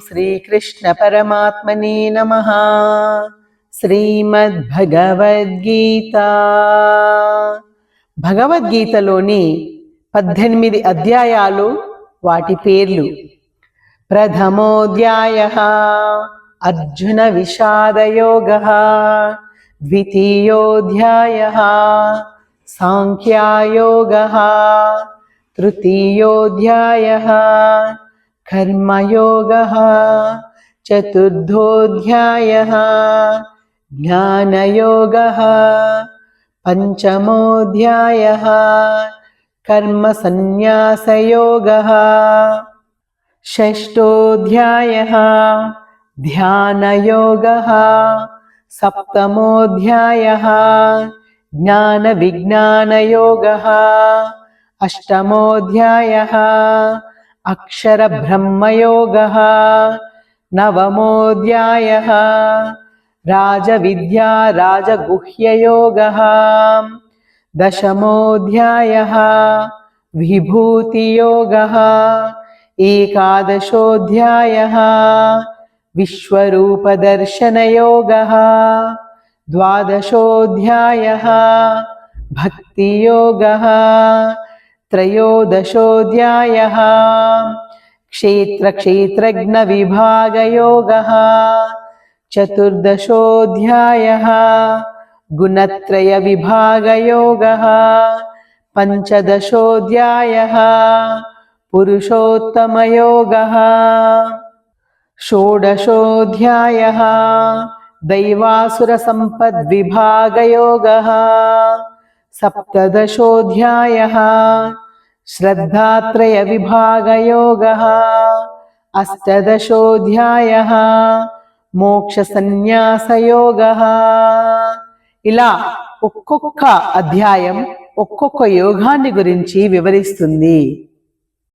శ్రీకృష్ణపరమాత్మనే నమ శ్రీమద్భగవద్గీత భగవద్గీతలోని పద్దెనిమిది అధ్యాయాలు వాటి పేర్లు ప్రథమోధ్యాయ అర్జున విషాదయోగ ద్వితీయోధ్యాయ సాంఖ్యాయోగ తృతీయోధ్యాయ कर्मयोगः चतुर्थोऽध्यायः ज्ञानयोगः पञ्चमोऽध्यायः कर्मसन्न्यासयोगः षष्ठोऽध्यायः ध्यानयोगः सप्तमोऽध्यायः ज्ञानविज्ञानयोगः अष्टमोऽध्यायः अक्षरब्रह्मयोगः नवमोऽध्यायः राजविद्या राजगुह्ययोगः दशमोऽध्यायः विभूतियोगः एकादशोऽध्यायः विश्वरूपदर्शनयोगः द्वादशोऽध्यायः भक्तियोगः त्रयोदशोऽध्यायः। क्षेत्रक्षेत्रज्ञविभागयोगः। चतुर्दशोऽध्यायः। गुणत्रयविभागयोगः। पञ्चदशोऽध्यायः। पुरुषोत्तमयोगः। षोडशोऽध्यायः। दैवासुरसम्पद्विभागयोगः। सप्तदशोऽध्यायः श्रद्धात्रयविभागयोगः अष्टदशोऽध्यायः మోక్షసన్యాసయోగः ఇలా ఒక్కొక్క అధ్యాయం ఒక్కొక్క యోగాన్ని గురించి వివరిస్తుంది